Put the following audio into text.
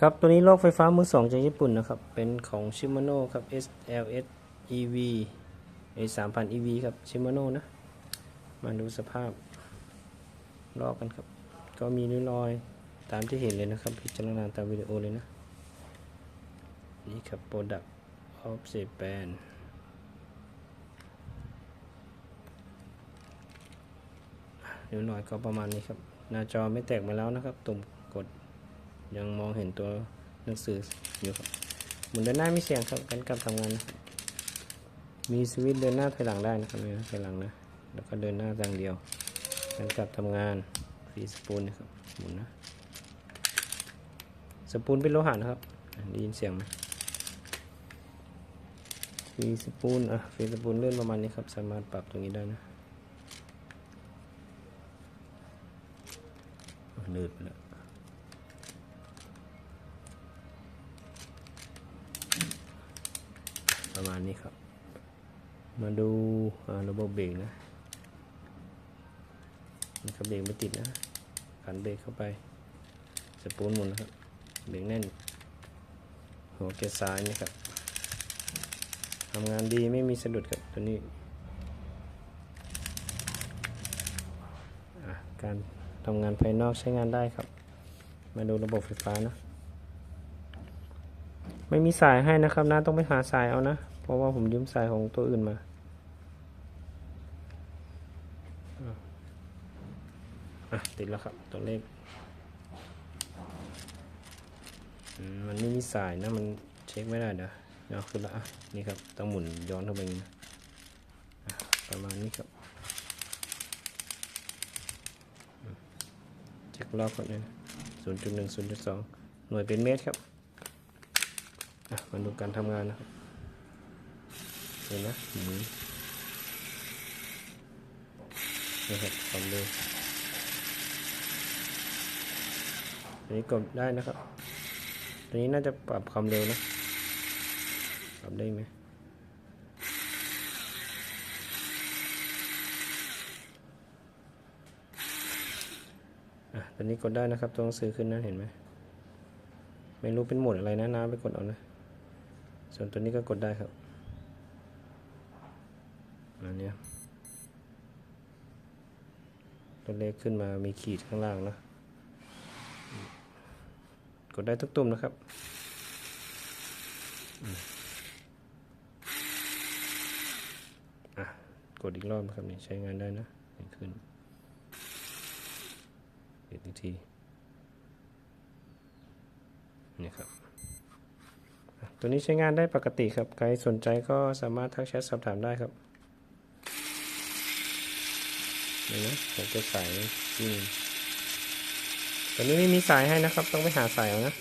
ครับตัวนี้ลอกไฟฟ้ามือสองจากญี่ปุ่นนะครับ เป็นของ Shimano ครับ SLS EV ไอ3,000 EV ครับ Shimano นะ มาดูสภาพลอกกันครับ ก็มีริ้วรอยตามที่เห็นเลยนะครับ พิจารณาตามวิดีโอเลยนะ นี่ครับ Product of Japan ริ้วรอยก็ประมาณนี้ครับ หน้าจอไม่แตกมาแล้วนะครับ ตุ่มกด ยังมองเห็นตัวหนังสืออยู่ครับหมุนเดินหน้ามีเสียงครับกันกลับทำงานนะครับมีสวิตช์เดินหน้าถอยหลังได้นะครับนี่นะถอยหลังนะ แล้วก็เดินหน้าอย่างเดียวกันกลับทำงานฟรีสปูนนะครับหมุนนะสปูนเป็นโลหะนะครับได้ยินเสียงไหมฟรีสปูนอะฟรีสปูนเลื่อนประมาณนี้ครับ สามารถปรับตรงนี้ได้นะอะเลื่อนไปแล้ว ประมาณนี้ครับ มาดูาระบบเบรกนะนะครับเบรกไม่ติดนะขันเบรกเข้าไปสปูนหมุนนะครับเบรกแน่น หัวเกียร์ซ้ายนี่ครับทำงานดีไม่มีสะดุดครับตัวนี้การทำงานภายนอกใช้งานได้ครับ มาดูระบบไฟฟ้านะ ไม่มีสายให้นะครับนะ ต้องไปหาสายเอานะ เพราะว่าผมยืมสายของตัวอื่นมาอะติดแล้วครับตัวเลขมันไม่มีสายนะ มันเช็คไม่ได้เดี๋ยวเดี๋ยวขึ้นละอะนี่ครับต้องหมุนย้อนเข้าไปอย่างนี้นะประมาณนี้ครับเช็ครอบก่อนเลยศูนย์จุดหนึ่งศูนย์จุดสองหน่วยเป็นเมตรครับอะมาดูการทำงานนะครับ เห็นไหมหมุนะครับความเร็วตัวนี้กดได้นะครับ ตัวนี้น่าจะปรับความเร็วนะ ปรับได้ไหมอะตัวนี้กดได้นะครับ ตัวหนังสือขึ้นนะเห็นไหมไม่รู้เป็นหมดอะไรนะน้ำไปกดเอานะ ส่วนตัวนี้ก็กดได้ครับ อันเนี้ยตัวเลขขึ้นมามีขีดข้างล่างนะ กดได้ทุกตุ่มนะครับอะกดอีกรอบนะครับนี่ใช้งานได้นะนี่ขึ้นเอีกทีนี่ครับตัวนี้ใช้งานได้ปกติครับ ใครสนใจก็สามารถทักแชทสอบถามได้ครับ นี่นะผมจะสายที่ตัวนี้ไม่มีสายให้นะครับ ต้องไปหาสายเอานะ